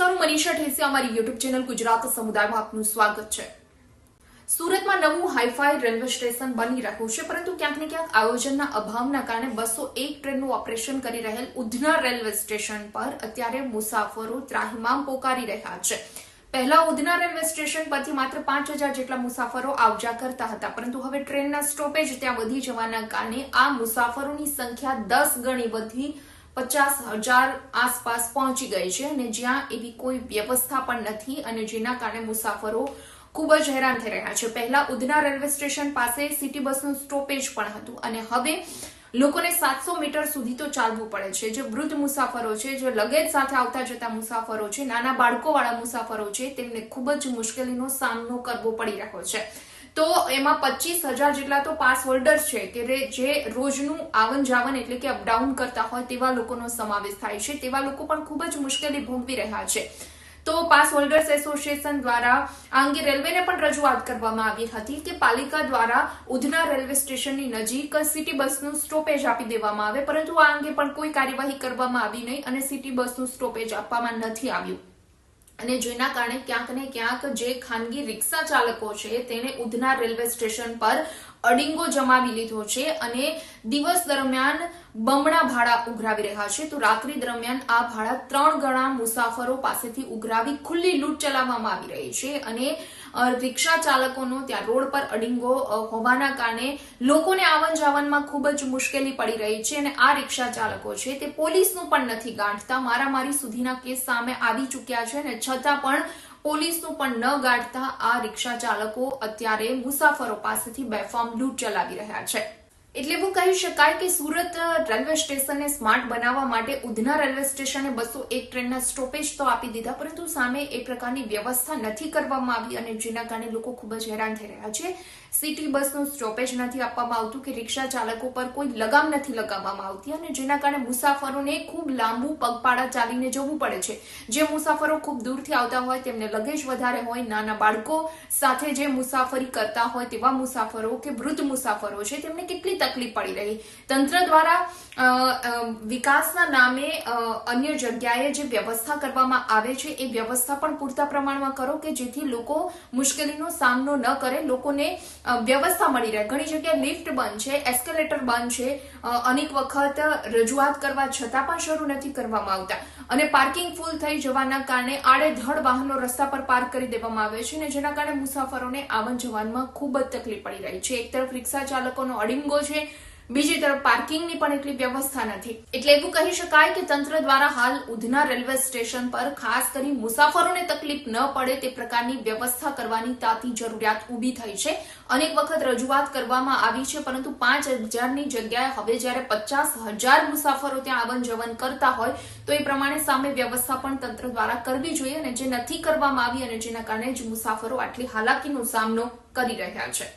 નમસ્કાર હું મનીષા ઠેસી અમારી યુટ્યુબ ચેનલ ગુજરાત સમુદાયમાં આપનું સ્વાગત છે. સુરતમાં નવું હાઈફાઈ રેલવે સ્ટેશન બની રહ્યું છે, પરંતુ ક્યાંક ને ક્યાંક આયોજનના અભાવના કારણે બસો એક ટ્રેનનું ઓપરેશન કરી રહેલ ઉધના રેલવે સ્ટેશન પર અત્યારે મુસાફરો ત્રાહિમામ પોકારી રહ્યા છે. પહેલા ઉધના રેલવે સ્ટેશન પરથી માત્ર પાંચ હજાર જેટલા મુસાફરો આવજા કરતા હતા, પરંતુ હવે ટ્રેનના સ્ટોપેજ ત્યાં વધી જવાના કારણે આ મુસાફરોની સંખ્યા દસ ગણી વધી પચાસ હજાર આસપાસ પહોંચી ગઈ છે અને જ્યાં એવી કોઈ વ્યવસ્થા પણ નથી અને જેના કારણે મુસાફરો ખૂબ જ હેરાન થઈ રહ્યા છે. પહેલા ઉધના રેલવે સ્ટેશન પાસે સિટી બસનું સ્ટોપેજ પણ હતું અને હવે લોકોને સાતસો મીટર સુધી તો ચાલવું પડે છે. જે વૃદ્ધ મુસાફરો છે, જે લગેજ સાથે આવતા જતા મુસાફરો છે, નાના બાળકોવાળા મુસાફરો છે, તેમને ખૂબ જ મુશ્કેલીનો સામનો કરવો પડી રહ્યો છે. તો એમાં પચીસ હજાર જેટલા તો પાસ હોલ્ડર્સ છે કે જે રોજનું આવન જાવન એટલે કે અપડાઉન કરતા હોય તેવા લોકોનો સમાવેશ થાય છે. તેવા લોકો પણ ખૂબ જ મુશ્કેલી ભોગવી રહ્યા છે. તો પાસ હોલ્ડર્સ એસોસિએશન દ્વારા આ અંગે રેલવેને પણ રજૂઆત કરવામાં આવી હતી કે પાલિકા દ્વારા ઉધના રેલવે સ્ટેશનની નજીક સિટી બસનું સ્ટોપેજ આપી દેવામાં આવે, પરંતુ આ અંગે પણ કોઈ કાર્યવાહી કરવામાં આવી નહીં અને સિટી બસનું સ્ટોપેજ આપવામાં નથી આવ્યું. અને જેના કારણે ક્યાંક ને ક્યાંક જે ખાનગી રિક્ષા ચાલકો છે તેને ઉધના રેલવે સ્ટેશન પર અડિંગો જમાવી લીધો છે અને દિવસ દરમિયાન બમણા ભાડા ઉઘરાવી રહ્યા છે. તો રાત્રિ દરમિયાન આ ભાડા ત્રણ ગણા મુસાફરો પાસેથી ઉઘરાવી ખુલ્લી લૂંટ ચલાવવામાં આવી રહી છે અને રિક્ષા ચાલકોનો ત્યાં રોડ પર અડિંગો હોવાના કારણે લોકોને આવન જાવનમાં ખૂબ જ મુશ્કેલી પડી રહી છે અને આ રિક્ષા ચાલકો છે તે પોલીસનું પણ નથી ગાંઠતા. મારામારી સુધીના કેસ સામે આવી ચૂક્યા છે અને છતાં પણ પોલીસનું પણ ન ગાંઠતા આ રિક્ષા ચાલકો અત્યારે મુસાફરો પાસેથી બેફામ લૂંટ ચલાવી રહ્યા છે. એટલે એવું કહી શકાય કે સુરત રેલવે સ્ટેશનને સ્માર્ટ બનાવવા માટે ઉધના રેલવે સ્ટેશને બસો એક ટ્રેનના સ્ટોપેજ તો આપી દીધા, પરંતુ સામે એ પ્રકારની વ્યવસ્થા નથી કરવામાં આવી અને જેના કારણે લોકો ખૂબ જ હેરાન થઈ રહ્યા છે. સિટી બસનું સ્ટોપેજ નથી આપવામાં આવતું કે રિક્ષા ચાલકો પર કોઈ લગામ નથી લગાવવામાં આવતી અને જેના કારણે મુસાફરોને ખૂબ લાંબુ પગપાળા ચાલીને જવું પડે છે. જે મુસાફરો ખૂબ દૂરથી આવતા હોય તેમને લગેજ વધારે હોય, નાના બાળકો સાથે જે મુસાફરી કરતા હોય તેવા મુસાફરો કે વૃદ્ધ મુસાફરો છે, તેમને કેટલી તકલીફ પડી રહી. તંત્ર દ્વારા વિકાસના નામે અન્ય જગ્યાએ જે વ્યવસ્થા કરવામાં આવે છે, એ વ્યવસ્થા પણ પૂરતા પ્રમાણમાં કરો કે જેથી લોકો મુશ્કેલીનો સામનો ન કરે, લોકોને વ્યવસ્થા મળી રહે. ઘણી જગ્યાએ લિફ્ટ બંધ છે, એસ્કેલેટર બંધ છે અનેક વખત રજૂઆત કરવા છતાં પણ શરૂ નથી કરવામાં આવતા. અને પાર્કિંગ ફૂલ થઈ જવાના કારણે આડેધડ વાહનો રસ્તા પર પાર્ક કરી દેવામાં આવે છે અને જેના કારણે મુસાફરોને આવન જવાનમાં ખૂબ જ તકલીફ પડી રહી છે. એક તરફ રિક્ષા ચાલકોનો અડિંગો છે. બીજી તરફ પાર્કિંગની પણ એટલી વ્યવસ્થા નથી. એટલે એવું કહી શકાય કે તંત્ર દ્વારા હાલ ઉધના રેલવે સ્ટેશન પર ખાસ કરી મુસાફરોને તકલીફ ન પડે તે પ્રકારની વ્યવસ્થા કરવાની તાતી જરૂરિયાત ઊભી થઈ છે. અનેક વખત રજૂઆત કરવામાં આવી છે, પરંતુ પાંચ હજારની જગ્યાએ હવે જ્યારે પચાસ હજાર મુસાફરો ત્યાં આવન જવન કરતા હોય, તો એ પ્રમાણે સામે વ્યવસ્થા પણ તંત્ર દ્વારા કરવી જોઈએ અને જે નથી કરવામાં આવી અને જેના કારણે જ મુસાફરો આટલી હાલાકીનો સામનો કરી રહ્યા છે.